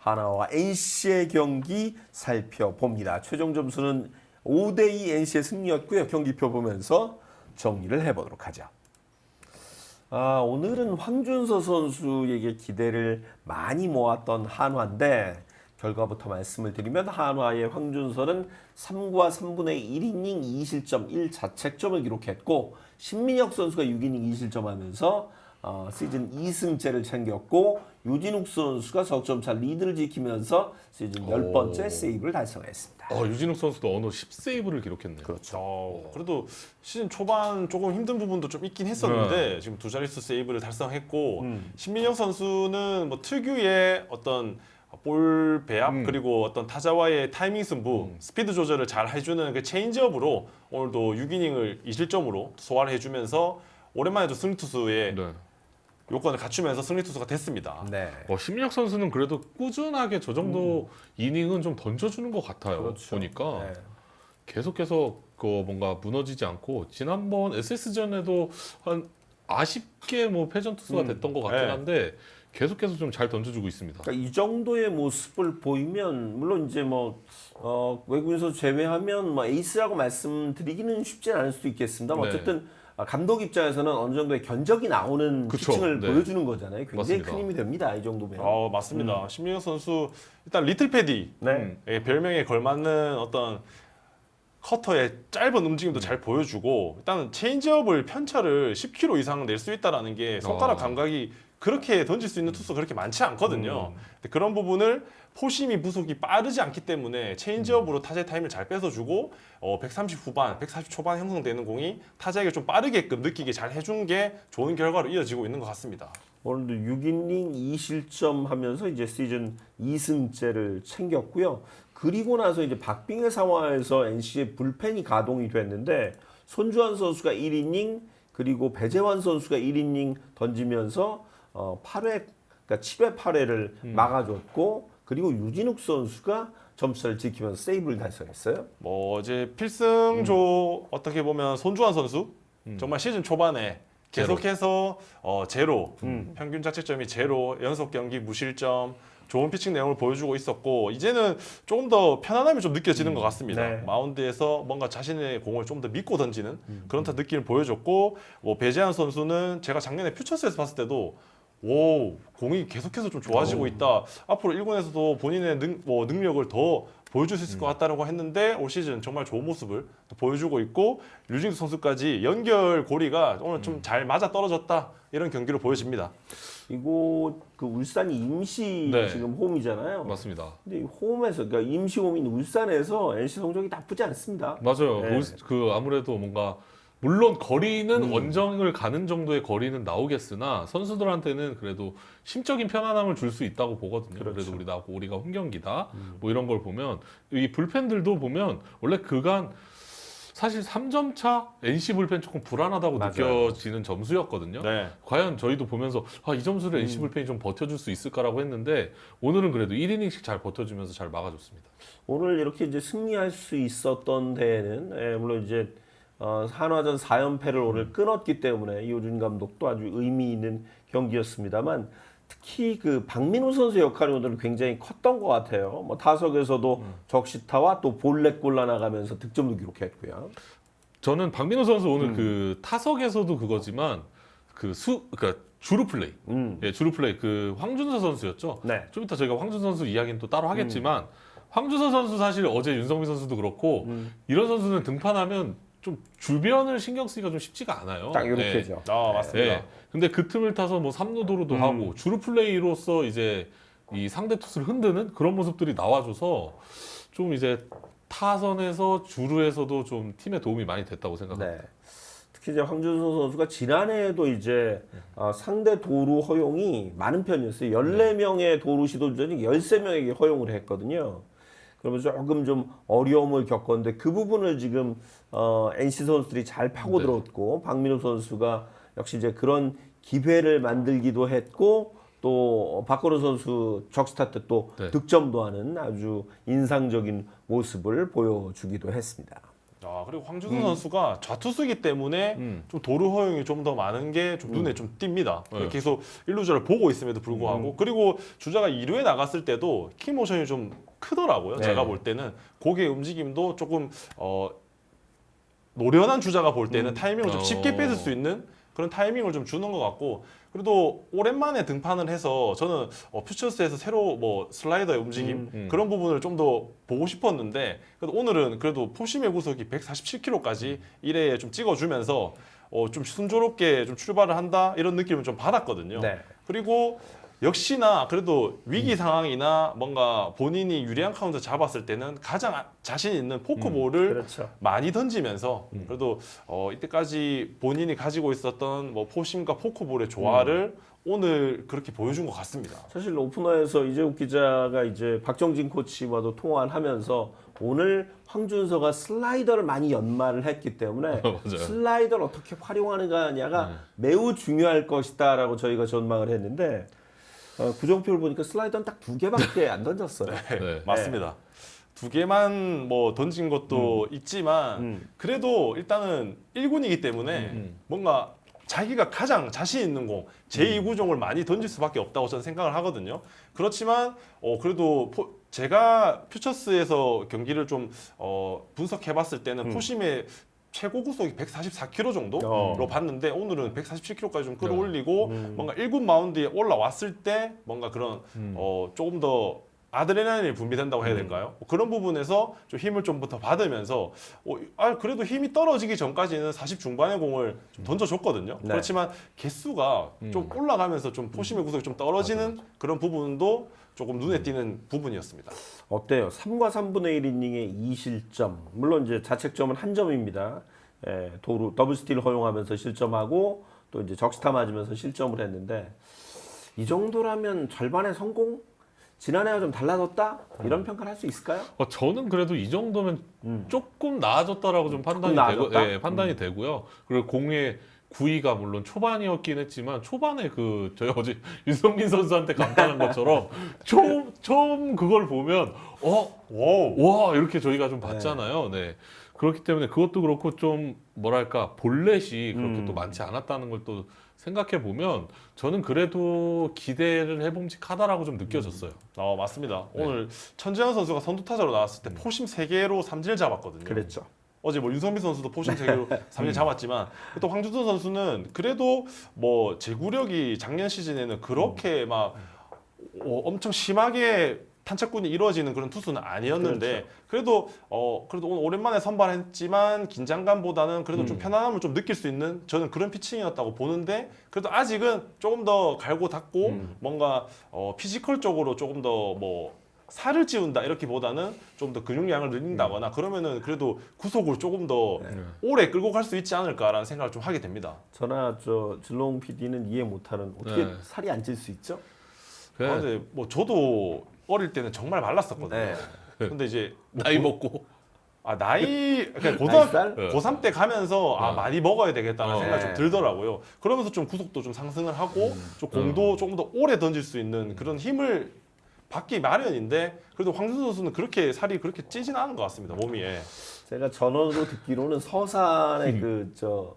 하나와 NC의 경기 살펴봅니다. 최종 점수는 5대2 NC의 승리였고요. 경기표 보면서 정리를 해보도록 하죠. 아, 오늘은 황준서 선수에게 기대를 많이 모았던 한화인데 결과부터 말씀을 드리면 한화의 황준서는 3과 3분의 1이닝 2실점 1자책점을 기록했고 신민혁 선수가 6이닝 2실점 하면서 어, 시즌 2승째를 챙겼고 유진욱 선수가 석점차 리드를 지키면서 시즌 10번째 세이브를 달성했습니다. 어, 유진욱 선수도 어느 10세이브를 기록했네요. 그렇죠. 어, 그래도 시즌 초반 조금 힘든 부분도 좀 있긴 했었는데 네. 지금 두 자릿수 세이브를 달성했고 음. 신민영 선수는 뭐 특유의 어떤 볼 배합 음. 그리고 어떤 타자와의 타이밍 승부, 스피드 조절을 잘 해주는 그 체인지업으로 오늘도 6이닝을 2실점으로 소화를 해주면서 오랜만에 도 승리 투수의 네. 요건을 갖추면서 승리 투수가 됐습니다. 네. 어, 신민혁 선수는 그래도 꾸준하게 저 정도 이닝은 좀 던져주는 것 같아요. 그렇죠. 보니까 네. 계속해서 그 뭔가 무너지지 않고 지난번 SS전에도 한 아쉽게 뭐 패전 투수가 음. 됐던 것 같긴 네. 한데 계속해서 좀 잘 던져주고 있습니다. 그러니까 이 정도의 모습을 보이면 물론 이제 뭐 어, 외국인 선수 제외하면 뭐 에이스라고 말씀드리기는 쉽진 않을 수도 있겠습니다. 네. 어쨌든 아, 감독 입장에서는 어느 정도의 견적이 나오는 그쵸. 피칭을 네. 보여주는 거잖아요. 굉장히 맞습니다. 큰 힘이 됩니다. 이 정도면. 어 맞습니다. 신민영 선수 일단 리틀 패디 네. 음, 예, 별명에 걸맞는 어떤 커터의 짧은 움직임도 잘 보여주고 일단 체인지업을 편차를 10km 이상 낼 수 있다라는 게 손가락 어. 감각이 그렇게 던질 수 있는 투수가 그렇게 많지 않거든요. 근데 그런 부분을 포심이 부속이 빠르지 않기 때문에 체인지업으로 타자의 타임을 잘 뺏어주고 어, 130 후반, 140 초반 형성되는 공이 타자에게 좀 빠르게끔 느끼게 잘 해준 게 좋은 결과로 이어지고 있는 것 같습니다. 오늘도 6이닝 2실점 하면서 이제 시즌 2승째를 챙겼고요. 그리고 나서 이제 박빙의 상황에서 NC의 불펜이 가동이 됐는데 손주환 선수가 1이닝 그리고 배재환 선수가 1이닝 던지면서 어 8회 그러니까 7회 8회를 막아줬고 그리고 유진욱 선수가 점수를 지키면서 세이브를 달성했어요. 뭐 이제 필승조 어떻게 보면 손주환 선수 정말 시즌 초반에 제로. 계속해서 어, 제로 평균 자책점이 제로 연속 경기 무실점 좋은 피칭 내용을 보여주고 있었고 이제는 조금 더 편안함이 좀 느껴지는 것 같습니다. 네. 마운드에서 뭔가 자신의 공을 좀 더 믿고 던지는 그런 듯한 느낌을 보여줬고 뭐 배재환 선수는 제가 작년에 퓨처스에서 봤을 때도 오 공이 계속해서 좀 좋아지고 있다. 앞으로 1군에서도 본인의 능, 뭐 능력을 더 보여줄 수 있을 것 같다라고 했는데 올 시즌 정말 좋은 모습을 또 보여주고 있고 류진수 선수까지 연결 고리가 오늘 좀 잘 맞아 떨어졌다 이런 경기를 보여집니다. 이곳 그 울산이 임시 네. 지금 홈이잖아요. 맞습니다. 근데 이 홈에서 그러니까 임시 홈인 울산에서 NC 성적이 나쁘지 않습니다. 맞아요. 네. 그- 그 아무래도 뭔가 물론 거리는 원정을 가는 정도의 거리는 나오겠으나 선수들한테는 그래도 심적인 편안함을 줄 수 있다고 보거든요. 그래도 우리 나고 우리가 홈 경기다. 뭐 이런 걸 보면 이 불펜들도 보면 원래 그간 사실 3점 차 NC 불펜 조금 불안하다고 맞아요. 느껴지는 점수였거든요. 네. 과연 저희도 보면서 아, 이 점수를 NC 불펜이 좀 버텨줄 수 있을까라고 했는데 오늘은 그래도 1이닝씩 잘 버텨주면서 잘 막아줬습니다. 오늘 이렇게 이제 승리할 수 있었던 대회는 예, 물론 이제 어, 한화전 4연패를 오늘 끊었기 때문에 이호준 감독도 아주 의미 있는 경기였습니다만 특히 그 박민호 선수의 역할이 오늘 굉장히 컸던 것 같아요. 뭐 타석에서도 적시타와 또 볼넷 골라 나가면서 득점도 기록했고요. 저는 박민호 선수 오늘 음. 그 타석에서도 그거지만 그 수 그러니까 주루 플레이 음, 예 주루 플레이 그 황준서 선수였죠. 네. 좀 이따 저희가 황준서 선수 이야기는 또 따로 하겠지만 음. 황준서 선수 사실 어제 윤성민 선수도 그렇고 이런 선수는 등판하면 좀 주변을 신경 쓰기가 좀 쉽지가 않아요. 딱 예. 이렇게죠. 아 맞습니다. 예. 근데 그 틈을 타서 뭐 삼루도루도 음. 하고 주루 플레이로서 이제 이 상대 투수를 흔드는 그런 모습들이 나와줘서 좀 이제 타선에서 주루에서도 좀 팀에 도움이 많이 됐다고 생각합니다. 네. 특히 이제 황준서 선수가 지난해에도 이제 어, 상대 도루 허용이 많은 편이었어요. 14명의 도루 시도 중에 13명에게 허용을 했거든요. 그러면서 조금 좀 어려움을 겪었는데 그 부분을 지금 어, NC 선수들이 잘 파고 들었고 박민호 선수가 역시 이제 그런 기회를 만들기도 했고 또 박건우 선수 적스타 때또 네. 득점도 하는 아주 인상적인 모습을 보여주기도 했습니다. 아 그리고 황준수 선수가 좌투수이기 때문에 음. 좀 도루 허용이 좀 더 많은 게좀 눈에 좀 띕니다. 네. 계속 일루저를 보고 있음에도 불구하고 그리고 주자가 2루에 나갔을 때도 키 모션이 좀 크더라고요. 네. 제가 볼 때는 고개 움직임도 조금 어 노련한 주자가 볼 때는 타이밍을 좀 쉽게 어. 뺏을 수 있는 그런 타이밍을 좀 주는 것 같고 그래도 오랜만에 등판을 해서 저는 어, 퓨처스에서 새로 뭐 슬라이더의 움직임 음, 음. 그런 부분을 좀 더 보고 싶었는데 그래도 오늘은 그래도 포심의 구속이 147km까지 1회에 좀 찍어주면서 어, 좀 순조롭게 좀 출발을 한다 이런 느낌을 좀 받았거든요. 네. 그리고 역시나 그래도 위기 상황이나 뭔가 본인이 유리한 카운트 잡았을 때는 가장 아- 자신 있는 포크볼을 그렇죠. 많이 던지면서 그래도 어, 이때까지 본인이 가지고 있었던 뭐 포심과 포크볼의 조화를 오늘 그렇게 보여준 것 같습니다. 사실 오프너에서 이재욱 기자가 이제 박정진 코치와도 통화를 하면서 오늘 황준서가 슬라이더를 많이 연마를 했기 때문에. 슬라이더를 어떻게 활용하느냐가 매우 중요할 것이다라고 저희가 전망을 했는데 어, 구정표를 보니까 슬라이더는 딱 두 개밖에 안 던졌어요. 네. 맞습니다. 두 개만 뭐 던진 것도 있지만 음. 그래도 일단은 1군이기 때문에 음. 뭔가 자기가 가장 자신 있는 공 제2구종을 많이 던질 수밖에 없다고 저는 생각을 하거든요. 그렇지만 어 그래도 포- 제가 퓨처스에서 경기를 좀 어, 분석해봤을 때는 포심의 최고 구속이 144km 정도로 어. 봤는데 오늘은 147km까지 좀 끌어올리고 음. 뭔가 1군 마운드에 올라왔을 때 뭔가 그런 음. 어, 조금 더 아드레날린이 분비된다고 해야 될까요? 뭐 그런 부분에서 좀 힘을 좀더 받으면서 어, 아 그래도 힘이 떨어지기 전까지는 40 중반의 공을 좀 던져줬거든요. 네. 그렇지만 개수가 좀 올라가면서 좀 포심의 구속이 좀 떨어지는 그런 부분도 조금 눈에 띄는 부분이었습니다. 어때요? 3과 3분의 1 이닝에 2실점. 물론 이제 자책점은 한 점입니다. 예, 도루 더블 스틸 허용하면서 실점하고 또 이제 적시타 맞으면서 실점을 했는데 이 정도라면 절반의 성공? 지난해와 좀 달라졌다? 이런 평가를 할 수 있을까요? 어, 저는 그래도 이 정도면 조금 나아졌다라고 좀 판단이 되고, 나아졌다? 예, 판단이 되고요. 그리고 공의 구위가 물론 초반이었긴 했지만 초반에 그 저희 어제 윤성민 선수한테 감탄한 것처럼 처음 처음 그걸 보면 어 와우. 와 이렇게 저희가 좀 봤잖아요. 네. 그렇기 때문에 그것도 그렇고 좀 뭐랄까 볼넷이 그렇게 음. 또 많지 않았다는 걸또 생각해 보면 저는 그래도 기대를 해봄직하다라고 좀 느껴졌어요. 어 맞습니다. 네. 오늘 천재현 선수가 선두 타자로 나왔을 때 포심 3개로 삼진을 잡았거든요. 그랬죠. 어제 뭐 윤성민 선수도 포심 3개로 삼진 잡았지만 또 황준선 선수는 그래도 뭐 제구력이 작년 시즌에는 그렇게 막 어, 엄청 심하게 탄착군이 이루어지는 그런 투수는 아니었는데 그래도 어 그래도 오늘 오랜만에 선발했지만 긴장감보다는 그래도 좀 편안함을 좀 느낄 수 있는 저는 그런 피칭이었다고 보는데 그래도 아직은 조금 더 갈고 닦고 뭔가 어 피지컬적으로 조금 더뭐 살을 찌운다 이렇게보다는 좀 더 근육량을 늘린다거나 그러면은 그래도 구속을 조금 더 오래 끌고 갈 수 있지 않을까라는 생각을 좀 하게 됩니다. 저나 저 진롱 PD는 이해 못하는 어떻게 네. 살이 안 찔 수 있죠? 그래, 아, 근데 뭐 저도 어릴 때는 정말 말랐었거든요. 네. 근데 이제 뭐 나이 고- 먹고 아 나이 그러니까? 고등학교 네. 고3 때 가면서 아 어. 많이 먹어야 되겠다는 어. 생각이 좀 들더라고요. 그러면서 좀 구속도 좀 상승을 하고 좀 공도 조금 더 오래 던질 수 있는 그런 힘을 받기 마련인데 그래도 황준수 선수는 그렇게 살이 그렇게 찌진 않은 것 같습니다 몸이. 예. 제가 전원으로 듣기로는 서산의 그 저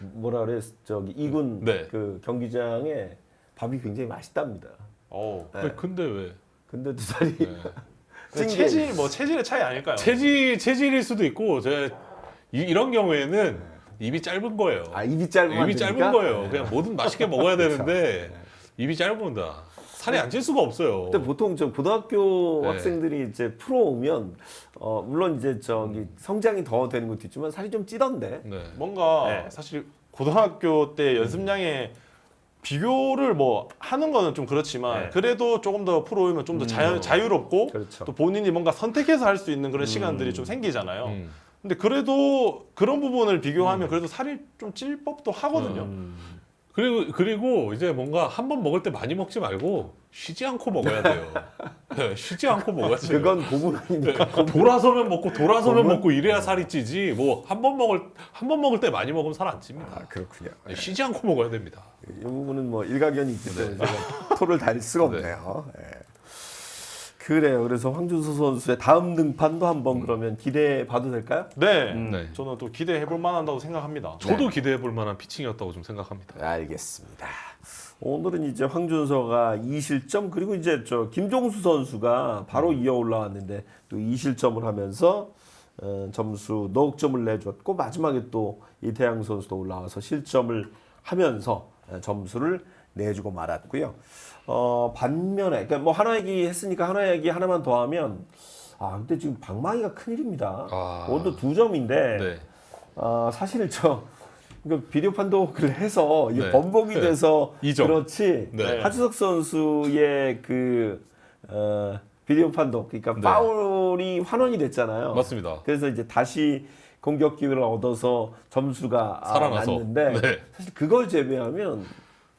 뭐라 그래 저기 이군 네. 그 경기장에 밥이 굉장히 맛있답니다. 어. 네. 근데 왜 근데 두 살이 네. 찐게- 체질 뭐 체질의 차이 아닐까요? 체질 체질일 수도 있고 제가 이, 이런 경우에는 입이 짧은 거예요. 아 입이 짧으면 입이 짧은 되니까? 거예요. 그냥 뭐든 맛있게 먹어야. 되는데 입이 짧은다. 살이 안 찔 수가 없어요. 근데 보통 저 고등학교 네. 학생들이 이제 프로 오면 어 물론 이제 저기 성장이 더 되는 것도 있지만 살이 좀 찌던데. 네. 뭔가 네. 사실 고등학교 때 연습량에 비교를 뭐 하는 거는 좀 그렇지만 네. 그래도 조금 더 프로이면 좀 더 자유, 자유롭고 그렇죠. 또 본인이 뭔가 선택해서 할 수 있는 그런 시간들이 좀 생기잖아요. 음. 근데 그래도 그런 부분을 비교하면 그래도 살이 좀 찔 법도 하거든요. 음. 그리고 그리고 이제 뭔가 한 번 먹을 때 많이 먹지 말고 쉬지 않고 먹어야 돼요. 네, 쉬지 않고 먹어야 돼요. 그건 고문 아니니까. 네, 돌아서면 먹고 돌아서면 고문? 먹고 이래야 살이 찌지. 뭐 한 번 먹을 한 번 먹을 때 많이 먹으면 살 안 찝니다. 아 그렇군요. 네, 쉬지 않고 먹어야 됩니다. 이 부분은 뭐 일가견이 있기 때문에 제가 토를 달 수가 없네요. 예. 그래요. 그래서 황준수 선수의 다음 등판도 한번 그러면 기대해 봐도 될까요? 네. 네. 저는 또 기대해 볼 만한다고 생각합니다. 저도 기대해 볼 만한 피칭이었다고 좀 생각합니다. 알겠습니다. 오늘은 이제 황준서가 2실점 그리고 이제 저 김종수 선수가 바로 이어 올라왔는데 또 2실점을 하면서 어, 점수 넉점을 내줬고 마지막에 또 이태양 선수도 올라와서 실점을 하면서 어, 점수를 내주고 말았고요. 어, 반면에 그러니까 뭐 하나 얘기 했으니까 하나 얘기 하나만 더 하면 아 근데 지금 방망이가 큰일입니다. 아. 오늘도 두 점인데 네. 아 사실 저 그러니까 비디오 판독을 해서 네. 번복이 네. 돼서 이 점. 그렇지 네. 하주석 선수의 그 어, 비디오 판독 그러니까 네. 파울이 환원이 됐잖아요. 맞습니다. 그래서 이제 다시 공격 기회를 얻어서 점수가 아, 살아나서. 났는데 네. 사실 그걸 제외하면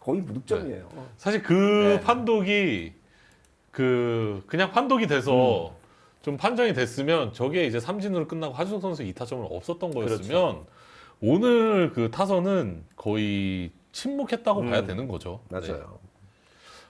거의 무득점이에요. 사실 그 네. 판독이 그 그냥 판독이 돼서 음. 좀 판정이 됐으면 저게 이제 삼진으로 끝나고 하주석 선수 2타점은 없었던 그렇죠. 거였으면 오늘 그 타선은 거의 침묵했다고 음. 봐야 되는 거죠. 네. 맞아요.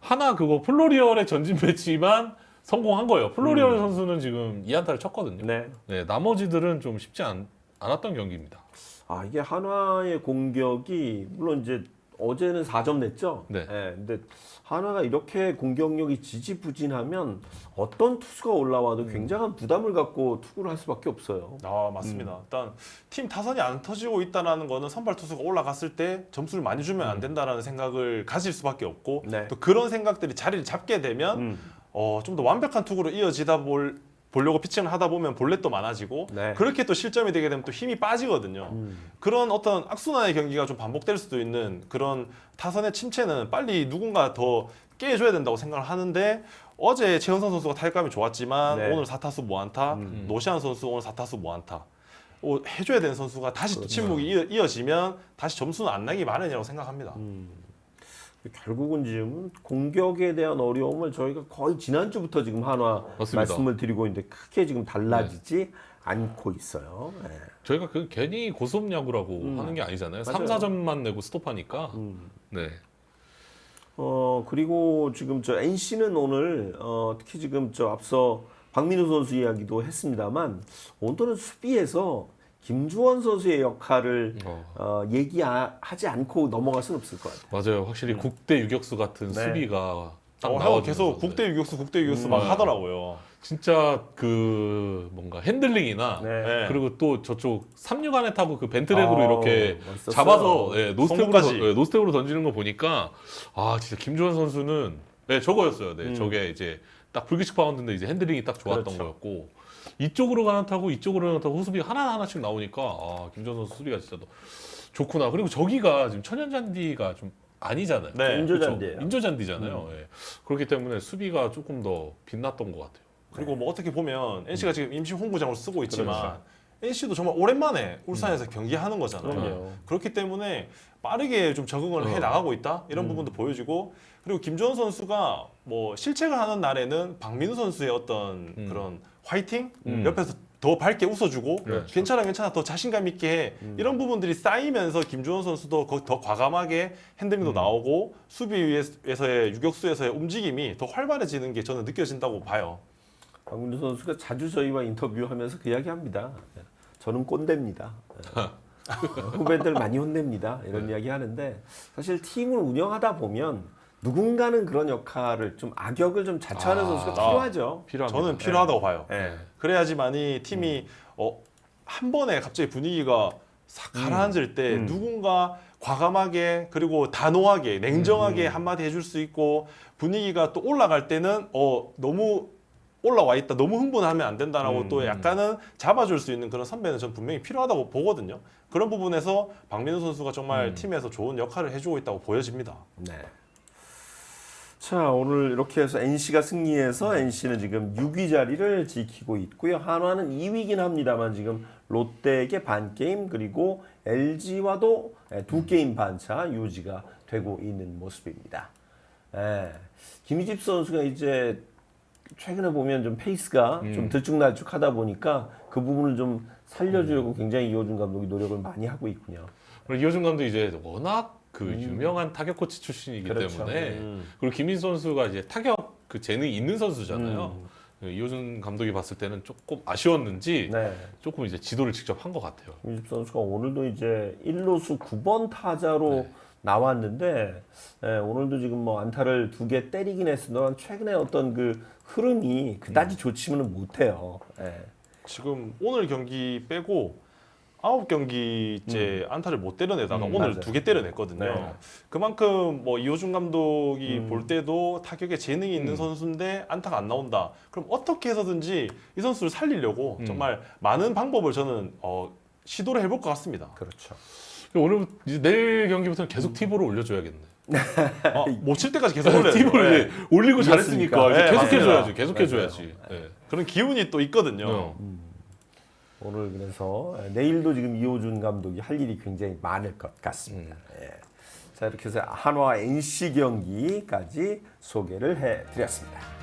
하나 그거 플로리얼의 전진 배치만 성공한 거예요. 플로리얼 음. 선수는 지금 2안타를 쳤거든요. 네. 네, 나머지들은 좀 쉽지 않, 않았던 경기입니다. 아 이게 한화의 공격이 물론 이제 어제는 4점 냈죠. 네. 예, 근데 한화가 이렇게 공격력이 지지부진하면 어떤 투수가 올라와도 굉장한 부담을 갖고 투구를 할 수밖에 없어요. 아 맞습니다. 일단 팀 타선이 안 터지고 있다라는 거는 선발 투수가 올라갔을 때 점수를 많이 주면 안 된다라는 생각을 가질 수밖에 없고 네. 또 그런 생각들이 자리를 잡게 되면 음. 어, 좀 더 완벽한 투구로 이어지다 볼 보려고 피칭을 하다 보면 볼넷도 많아지고 네. 그렇게 또 실점이 되게 되면 또 힘이 빠지거든요. 음. 그런 어떤 악순환의 경기가 좀 반복될 수도 있는 그런 타선의 침체는 빨리 누군가 더 깨줘야 된다고 생각을 하는데 어제 최은선 선수가 타격감이 좋았지만 네. 오늘 4타수 무안타, 음. 노시안 선수 오늘 4타수 무안타. 어, 해줘야 되는 선수가 다시 또 그렇죠. 침묵이 이어, 이어 지면 다시 점수는 안 나기 마련이라고 생각합니다. 음. 결국은 지금 공격에 대한 어려움을 저희가 거의 지난주부터 지금 한화 맞습니다. 말씀을 드리고 있는데 크게 지금 달라지지 않고 있어요. 예. 저희가 그 괜히 고속 야구라고 음. 하는 게 아니잖아요. 맞아요. 3, 4점만 내고 스톱하니까. 음. 네. 어 그리고 지금 저 NC는 오늘 어 특히 지금 저 앞서 박민우 선수 이야기도 했습니다만 오늘은 수비에서 김주원 선수의 역할을 어, 어, 얘기하지 않고 넘어갈 수는 없을 것 같아요. 맞아요. 확실히 국대 유격수 같은 네. 수비가 딱 어, 형 나와주면서 계속 네. 국대 유격수, 국대 유격수 음. 막 네. 하더라고요. 진짜 그 뭔가 핸들링이나 네. 네. 그리고 또 저쪽 3육 안에 타고 그 벤트랙으로 아우, 이렇게 멋있었어요. 잡아서 예, 노스텝으로, 성공까지. 던- 예, 노스텝으로 던지는 거 보니까 아 진짜 김주환 선수는 네 저거였어요. 네 음. 저게 이제 딱 불규칙 바운드인데 이제 핸들링이 딱 좋았던 그렇죠. 거였고 이쪽으로 가나 타고 이쪽으로 가나 타고 후수비 하나 하나씩 나오니까 아 김주환 선수 수비가 진짜 더 좋구나. 그리고 저기가 지금 천연잔디가 좀 아니잖아요. 네, 인조잔디예요. 인조잔디잖아요. 예. 그렇기 때문에 수비가 조금 더 빛났던 것 같아요. 그리고 뭐 어떻게 보면 NC가 지금 임시 홍구장으로 쓰고 있지만 그렇죠. NC도 정말 오랜만에 울산에서 경기하는 거잖아요. 그럼요. 그렇기 때문에 빠르게 좀 적응을 해 어. 나가고 있다 이런 음. 부분도 보여지고 그리고 김주원 선수가 뭐 실책을 하는 날에는 박민우 선수의 어떤 음. 그런 화이팅 음. 옆에서 더 밝게 웃어주고 그렇죠. 괜찮아 괜찮아 더 자신감 있게 해 음. 이런 부분들이 쌓이면서 김주원 선수도 거- 더 과감하게 핸들링도 음. 나오고 수비에서의 유격수에서의 움직임이 더 활발해지는 게 저는 느껴진다고 봐요. 박민우 선수가 자주 저희와 인터뷰하면서 그 이야기합니다. 저는 꼰대입니다. 후배들 많이 혼냅니다. 이런 네. 이야기 하는데 사실 팀을 운영하다 보면 누군가는 그런 역할을 좀 악역을 좀 자처하는 아. 선수가 필요하죠. 필요합니다. 저는 필요하다고 봐요. 네. 그래야지만이 팀이 어, 한 번에 갑자기 분위기가 싹 가라앉을 때 음. 누군가 과감하게 그리고 단호하게 냉정하게 한마디 해줄 수 있고 분위기가 또 올라갈 때는 어 너무 올라와 있다 너무 흥분하면 안 된다라고 음. 또 약간은 잡아줄 수 있는 그런 선배는 전 분명히 필요하다고 보거든요. 그런 부분에서 박민우 선수가 정말 음. 팀에서 좋은 역할을 해주고 있다고 보여집니다. 네. 자 오늘 이렇게 해서 NC가 승리해서 NC는 지금 6위 자리를 지키고 있고요. 한화는 2위긴 합니다만 지금 롯데에게 반 게임 그리고 LG와도 두 게임 반차 유지가 되고 있는 모습입니다. 예. 김희집 선수가 이제 최근에 보면 좀 페이스가 음. 좀 들쭉날쭉하다 보니까 그 부분을 좀 살려주려고 굉장히 이호준 감독이 노력을 많이 하고 있군요. 이호준 감도 이제 워낙 그 유명한 타격 코치 출신이기 음. 그렇죠. 때문에 음. 그리고 김민 선수가 이제 타격 그 재능이 있는 선수잖아요. 음. 이호준 감독이 봤을 때는 조금 아쉬웠는지 네. 조금 이제 지도를 직접 한 것 같아요. 김주엽 선수가 오늘도 이제 1루수 9번 타자로 네. 나왔는데 예, 오늘도 지금 뭐 안타를 두 개 때리긴 했으나 최근에 어떤 그 흐름이 그다지 좋지는 못해요. 예. 지금 오늘 경기 빼고 아홉 경기째 안타를 못 때려내다가 음, 오늘 맞아요. 두 개 때려냈거든요. 네. 그만큼 뭐 이호준 감독이 음. 볼 때도 타격에 재능이 있는 음. 선수인데 안타가 안 나온다. 그럼 어떻게 해서든지 이 선수를 살리려고 음. 정말 많은 방법을 저는 어, 시도를 해볼 것 같습니다. 그렇죠. 오늘 이제 내일 경기부터는 계속 티보를 올려줘야겠네. 어, 못칠 때까지 계속 올려야 돼요. 티보를 네. 이제 올리고 잘했으니까 네, 계속 맞습니다. 해줘야지. 계속 해줘야지. 네. 그런 기운이 또 있거든요. 어. 오늘 그래서 내일도 지금 이호준 감독이 할 일이 굉장히 많을 것 같습니다. 예. 자 이렇게 해서 한화 NC 경기까지 소개를 해드렸습니다.